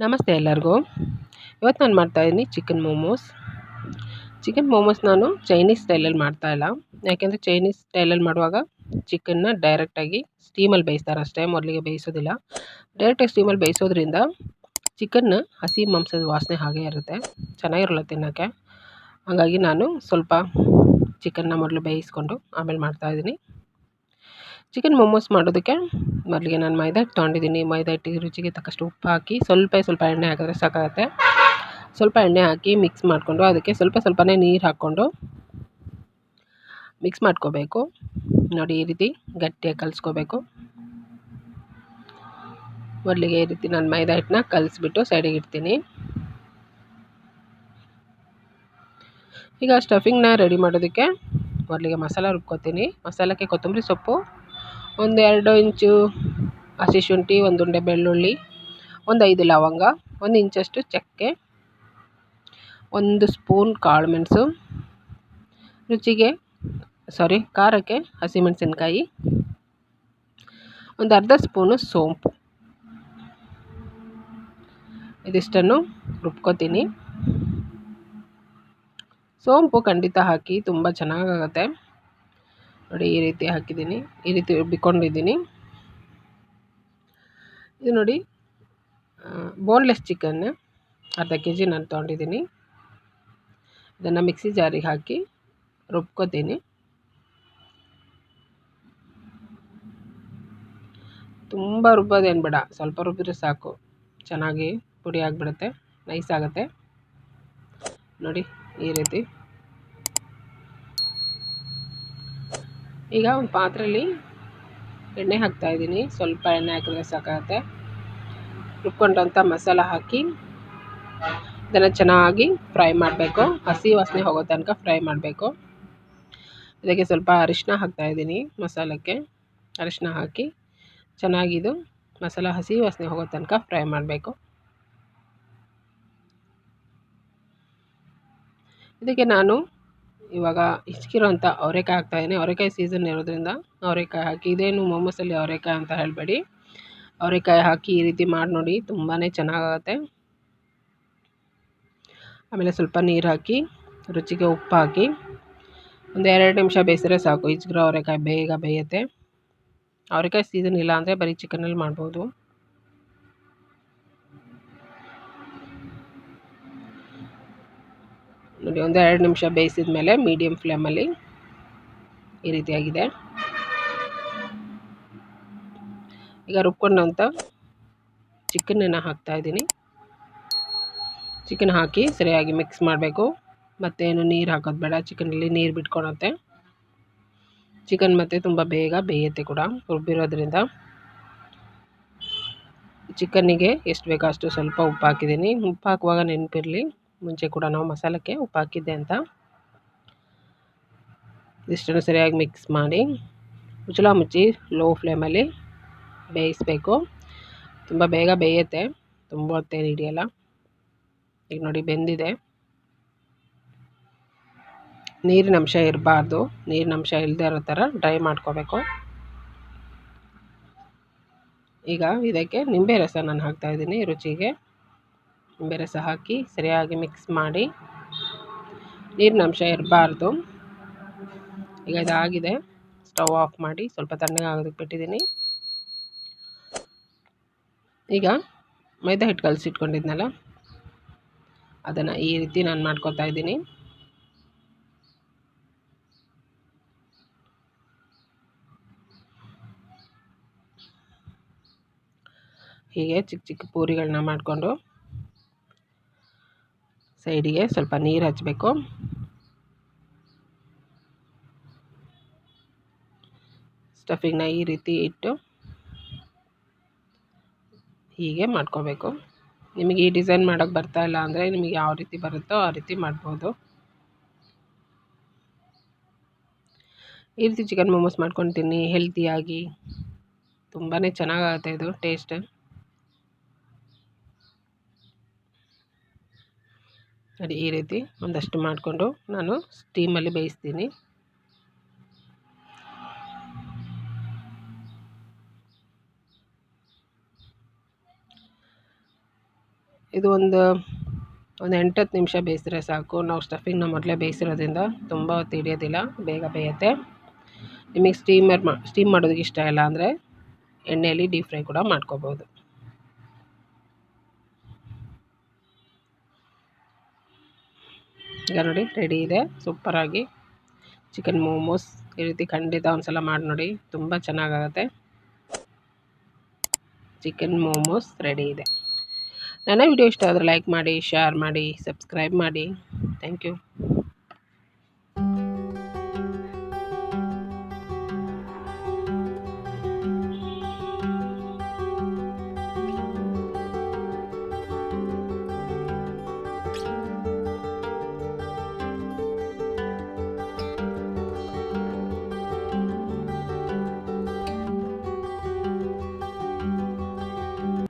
ನಮಸ್ತೆ ಎಲ್ಲರಿಗೂ. ಇವತ್ತು ನಾನು ಮಾಡ್ತಾಯಿದ್ದೀನಿ ಚಿಕನ್ ಮೋಮೋಸ್ ಚಿಕನ್ ಮೋಮೋಸ್ ನಾನು ಚೈನೀಸ್ ಸ್ಟೈಲಲ್ಲಿ ಮಾಡ್ತಾಯಿಲ್ಲ ಯಾಕೆಂದರೆ ಚೈನೀಸ್ ಸ್ಟೈಲಲ್ಲಿ ಮಾಡುವಾಗ ಚಿಕನ್ನ ಡೈರೆಕ್ಟಾಗಿ ಸ್ಟೀಮಲ್ಲಿ ಬೇಯಿಸ್ತಾರೆ ಅಷ್ಟೇ, ಮೊದಲಿಗೆ ಬೇಯಿಸೋದಿಲ್ಲ. ಡೈರೆಕ್ಟಾಗಿ ಸ್ಟೀಮಲ್ಲಿ ಬೇಯಿಸೋದ್ರಿಂದ ಚಿಕನ್ನ ಹಸಿ ಮಾಂಸದ ವಾಸನೆ ಹಾಗೇ ಇರುತ್ತೆ. ಚೆನ್ನಾಗಿರಲ್ಲ ತಿನ್ನೋಕ್ಕೆ. ಹಾಗಾಗಿ ನಾನು ಸ್ವಲ್ಪ ಚಿಕನ್ನ ಮೊದಲು ಬೇಯಿಸ್ಕೊಂಡು ಆಮೇಲೆ ಮಾಡ್ತಾಯಿದ್ದೀನಿ ಚಿಕನ್ ಮೋಮೋಸ್ ಮಾಡೋದಕ್ಕೆ ಮೊದಲಿಗೆ ನಾನು ಮೈದಾ ಹಿಟ್ಟು ತೊಗೊಂಡಿದ್ದೀನಿ. ಮೈದಾ ಹಿಟ್ಟಿಗೆ ರುಚಿಗೆ ತಕ್ಕಷ್ಟು ಉಪ್ಪು ಹಾಕಿ ಸ್ವಲ್ಪ ಸ್ವಲ್ಪ ಎಣ್ಣೆ ಹಾಕಿದ್ರೆ ಸಾಕಾಗುತ್ತೆ. ಸ್ವಲ್ಪ ಎಣ್ಣೆ ಹಾಕಿ ಮಿಕ್ಸ್ ಮಾಡಿಕೊಂಡು ಅದಕ್ಕೆ ಸ್ವಲ್ಪ ಸ್ವಲ್ಪನೇ ನೀರು ಹಾಕ್ಕೊಂಡು ಮಿಕ್ಸ್ ಮಾಡ್ಕೋಬೇಕು. ನೋಡಿ ಈ ರೀತಿ ಗಟ್ಟಿಯಾಗಿ ಕಲಿಸ್ಕೋಬೇಕು. ಮೊದಲಿಗೆ ಈ ರೀತಿ ನಾನು ಮೈದಾ ಹಿಟ್ಟನ್ನ ಕಲಿಸ್ಬಿಟ್ಟು ಸೈಡಿಗೆ ಇಡ್ತೀನಿ. ಈಗ ಸ್ಟಫಿಂಗ್ನ ರೆಡಿ ಮಾಡೋದಕ್ಕೆ ಮೊದಲಿಗೆ ಮಸಾಲ ರುಬ್ಕೋತೀನಿ. ಮಸಾಲಕ್ಕೆ ಕೊತ್ತಂಬರಿ ಸೊಪ್ಪು ಒಂದು ಎರಡು ಇಂಚು ಹಸಿ ಶುಂಠಿ ಒಂದು ಉಂಡೆ ಬೆಳ್ಳುಳ್ಳಿ, ಒಂದು ಐದು ಲವಂಗ, ಒಂದು ಇಂಚಷ್ಟು ಚಕ್ಕೆ, ಒಂದು ಸ್ಪೂನ್ ಕಾಳುಮೆಣಸು ರುಚಿಗೆ ಸಾರಿ ಖಾರಕ್ಕೆ ಹಸಿಮೆಣಸಿನ್ಕಾಯಿ, ಒಂದು ಅರ್ಧ ಸ್ಪೂನು ಸೋಂಪು. ಇದಿಷ್ಟನ್ನು ರುಬ್ಕೋತೀನಿ. ಸೋಂಪು ಖಂಡಿತ ಹಾಕಿ ತುಂಬ ಚೆನ್ನಾಗಾಗತ್ತೆ. ನೋಡಿ ಈ ರೀತಿ ಹಾಕಿದ್ದೀನಿ, ಈ ರೀತಿ ರುಬ್ಬಿಕೊಂಡಿದ್ದೀನಿ ಇದು ನೋಡಿ ಬೋನ್ಲೆಸ್ ಚಿಕನ್ ಅರ್ಧ ಕೆ ಜಿ ನಾನು ತೊಗೊಂಡಿದ್ದೀನಿ. ಇದನ್ನು ಮಿಕ್ಸಿ ಜಾರಿಗೆ ಹಾಕಿ ರುಬ್ಕೋತೀನಿ. ತುಂಬ ರುಬ್ಬೋದೇನು ಬೇಡ, ಸ್ವಲ್ಪ ರುಬ್ಬಿದ್ರೆ ಸಾಕು. ಚೆನ್ನಾಗಿ ಪುಡಿ ಆಗಿಬಿಡುತ್ತೆ ನೈಸ್ ಆಗುತ್ತೆ. ನೋಡಿ, ಈ ರೀತಿ. ಈಗ ಒಂದು ಪಾತ್ರೆಯಲ್ಲಿ ಎಣ್ಣೆ ಹಾಕ್ತಾ ಇದ್ದೀನಿ. ಸ್ವಲ್ಪ ಎಣ್ಣೆ ಹಾಕಿದ್ರೆ ಸಾಕಾಗುತ್ತೆ. ರುಬ್ಕೊಂಡಂಥ ಮಸಾಲ ಹಾಕಿ ಇದನ್ನು ಚೆನ್ನಾಗಿ ಫ್ರೈ ಮಾಡಬೇಕು. ಹಸಿ ವಾಸನೆ ಹೋಗೋ ತನಕ ಫ್ರೈ ಮಾಡಬೇಕು. ಇದಕ್ಕೆ ಸ್ವಲ್ಪ ಅರಿಶಿನ ಹಾಕ್ತಾಯಿದ್ದೀನಿ ಮಸಾಲಕ್ಕೆ. ಅರಿಶಿನ ಹಾಕಿ ಚೆನ್ನಾಗಿದು ಮಸಾಲ ಹಸಿ ವಾಸನೆ ಹೋಗೋ ತನಕ ಫ್ರೈ ಮಾಡಬೇಕು. ಇದಕ್ಕೆ ನಾನು ಇವಾಗ ಹಿಚ್ಕಿರೋಂಥ ಅವರೆಕಾಯಿ ಹಾಕ್ತಾಯಿದ್ದೀನಿ ಅವರೆಕಾಯಿ ಸೀಸನ್ ಇರೋದ್ರಿಂದ ಅವರೆಕಾಯಿ ಹಾಕಿ, ಇದೇನು ಮೊಮೋಸಲ್ಲಿ ಅವರೆಕಾಯಿ ಅಂತ ಹೇಳಬೇಡಿ. ಅವರೆಕಾಯಿ ಹಾಕಿ ಈ ರೀತಿ ಮಾಡಿ ನೋಡಿ ತುಂಬಾ ಚೆನ್ನಾಗಾಗತ್ತೆ. ಆಮೇಲೆ ಸ್ವಲ್ಪ ನೀರು ಹಾಕಿ, ರುಚಿಗೆ ಉಪ್ಪು ಹಾಕಿ, ಒಂದು ಎರಡು ನಿಮಿಷ ಬೇಯಿಸಿದ್ರೆ ಸಾಕು. ಹಿಚ್ಕಿರೋ ಅವರೆಕಾಯಿ ಬೇಗ ಬೇಯುತ್ತೆ. ಅವರೆಕಾಯಿ ಸೀಸನ್ ಇಲ್ಲ ಅಂದರೆ ಬರೀ ಚಿಕನಲ್ಲಿ ಮಾಡ್ಬೋದು. ನೋಡಿ, ಒಂದು ಎರಡು ನಿಮಿಷ ಬೇಯಿಸಿದ ಮೇಲೆ ಮೀಡಿಯಮ್ ಫ್ಲೇಮಲ್ಲಿ ಈ ರೀತಿಯಾಗಿದೆ. ಈಗ ರುಬ್ಕೊಂಡಂಥ ಚಿಕನನ್ನು ಹಾಕ್ತಾಯಿದ್ದೀನಿ ಚಿಕನ್ ಹಾಕಿ ಸರಿಯಾಗಿ ಮಿಕ್ಸ್ ಮಾಡಬೇಕು. ಮತ್ತೇನು ನೀರು ಹಾಕೋದು ಬೇಡ, ಚಿಕನಲ್ಲಿ ನೀರು ಬಿಟ್ಕೊಳತ್ತೆ. ಚಿಕನ್ ಮತ್ತು ತುಂಬ ಬೇಗ ಬೇಯುತ್ತೆ ಕೂಡ, ರುಬ್ಬಿರೋದ್ರಿಂದ. ಚಿಕನ್ನಿಗೆ ಎಷ್ಟು ಬೇಕೋ ಅಷ್ಟು ಸ್ವಲ್ಪ ಉಪ್ಪು ಹಾಕಿದ್ದೀನಿ. ಉಪ್ಪು ಹಾಕುವಾಗ ನೆನಪಿರಲಿ. ಮುಂಚೆ ಕೂಡ ನಾವು ಮಸಾಲಕ್ಕೆ ಉಪ್ಪು ಹಾಕಿದ್ದೆ ಅಂತ. ಇದಿಷ್ಟನ್ನು ಸರಿಯಾಗಿ ಮಿಕ್ಸ್ ಮಾಡಿ ಮುಚ್ಚಳ ಮುಚ್ಚಿ ಲೋ ಫ್ಲೇಮಲ್ಲಿ ಬೇಯಿಸಬೇಕು. ತುಂಬ ಬೇಗ ಬೇಯುತ್ತೆ, ತುಂಬ ಹೊತ್ತೇನು ಹಿಡಿಯಲ್ಲ. ಈಗ ನೋಡಿ ಬೆಂದಿದೆ. ನೀರಿನ ಅಂಶ ಇರಬಾರ್ದು, ನೀರಿನ ಅಂಶ ಇಲ್ಲದೆ ಇರೋ ಥರ ಡ್ರೈ ಮಾಡ್ಕೋಬೇಕು. ಈಗ ಇದಕ್ಕೆ ನಿಂಬೆ ರಸ ನಾನು ಹಾಕ್ತಾಯಿದ್ದೀನಿ ರುಚಿಗೆ. ನಿಂಬೆ ರಸ ಹಾಕಿ ಸರಿಯಾಗಿ ಮಿಕ್ಸ್ ಮಾಡಿ ನೀರಿನ ಅಂಶ ಇರಬಾರ್ದು. ಈಗ ಇದಾಗಿದೆ. ಸ್ಟವ್ ಆಫ್ ಮಾಡಿ ಸ್ವಲ್ಪ ತಣ್ಣಗೆ ಆಗೋದಕ್ಕೆ ಬಿಟ್ಟಿದ್ದೀನಿ. ಈಗ ಮೈದಾ ಹಿಟ್ಟು ಕಲಸಿಟ್ಕೊಂಡಿದ್ನಲ್ಲ ಅದನ್ನು ಈ ರೀತಿ ನಾನು ಮಾಡ್ಕೊತಾ ಇದ್ದೀನಿ. ಹೀಗೆ ಚಿಕ್ಕ ಚಿಕ್ಕ ಪೂರಿಗಳನ್ನ ಮಾಡಿಕೊಂಡು ಸೈಡಿಗೆ ಸ್ವಲ್ಪ ನೀರು ಹಚ್ಚಬೇಕು ಸ್ಟಫಿಂಗ್ನ ಈ ರೀತಿ ಇಟ್ಟು ಹೀಗೆ ಮಾಡ್ಕೋಬೇಕು. ನಿಮಗೆ ಈ ಡಿಸೈನ್ ಮಾಡೋಕ್ಕೆ ಬರ್ತಾ ಇಲ್ಲ ಅಂದರೆ ನಿಮಗೆ ಯಾವ ರೀತಿ ಬರುತ್ತೋ ಆ ರೀತಿ ಮಾಡ್ಬೋದು. ಈ ರೀತಿ ಚಿಕನ್ ಮೋಮೋಸ್ ಮಾಡ್ಕೊತೀನಿ ಹೆಲ್ತಿಯಾಗಿ ತುಂಬಾ ಚೆನ್ನಾಗಾಗುತ್ತೆ ಇದು ಟೇಸ್ಟ್ ನೋಡಿ ಈ ರೀತಿ ಒಂದಷ್ಟು ಮಾಡಿಕೊಂಡು ನಾನು ಸ್ಟೀಮಲ್ಲಿ ಬೇಯಿಸ್ತೀನಿ. ಇದು ಒಂದು ಒಂದು ಎಂಟತ್ತು ನಿಮಿಷ ಬೇಯಿಸಿದ್ರೆ ಸಾಕು. ನಾವು ಸ್ಟಫಿಂಗ್ನ ಮೊದಲೇ ಬೇಯಿಸಿರೋದ್ರಿಂದ ತುಂಬ ಹೊತ್ತು ಹಿಡಿಯೋದಿಲ್ಲ, ಬೇಗ ಬೇಯುತ್ತೆ. ನಿಮಗೆ ಸ್ಟೀಮರ್ ಮಾ ಸ್ಟೀಮ್ ಮಾಡೋದಕ್ಕೆ ಇಷ್ಟ ಇಲ್ಲ ಅಂದರೆ ಎಣ್ಣೆಯಲ್ಲಿ ಡೀಪ್ ಫ್ರೈ ಕೂಡ ಮಾಡ್ಕೋಬೋದು. ಈಗ ನೋಡಿ ರೆಡಿ ಇದೆ. ಸೂಪರಾಗಿ ಚಿಕನ್ ಮೋಮೋಸ್ ಈ ರೀತಿ ಖಂಡಿತ ಒಂದು ಸಲ ಮಾಡಿ ನೋಡಿ, ತುಂಬ ಚೆನ್ನಾಗಾಗುತ್ತೆ. ಚಿಕನ್ ಮೋಮೋಸ್ ರೆಡಿ ಇದೆ. ನನ್ನ ವಿಡಿಯೋ ಇಷ್ಟ ಆದರೆ ಲೈಕ್ ಮಾಡಿ ಶೇರ್ ಮಾಡಿ ಸಬ್ಸ್ಕ್ರೈಬ್ ಮಾಡಿ. Thank you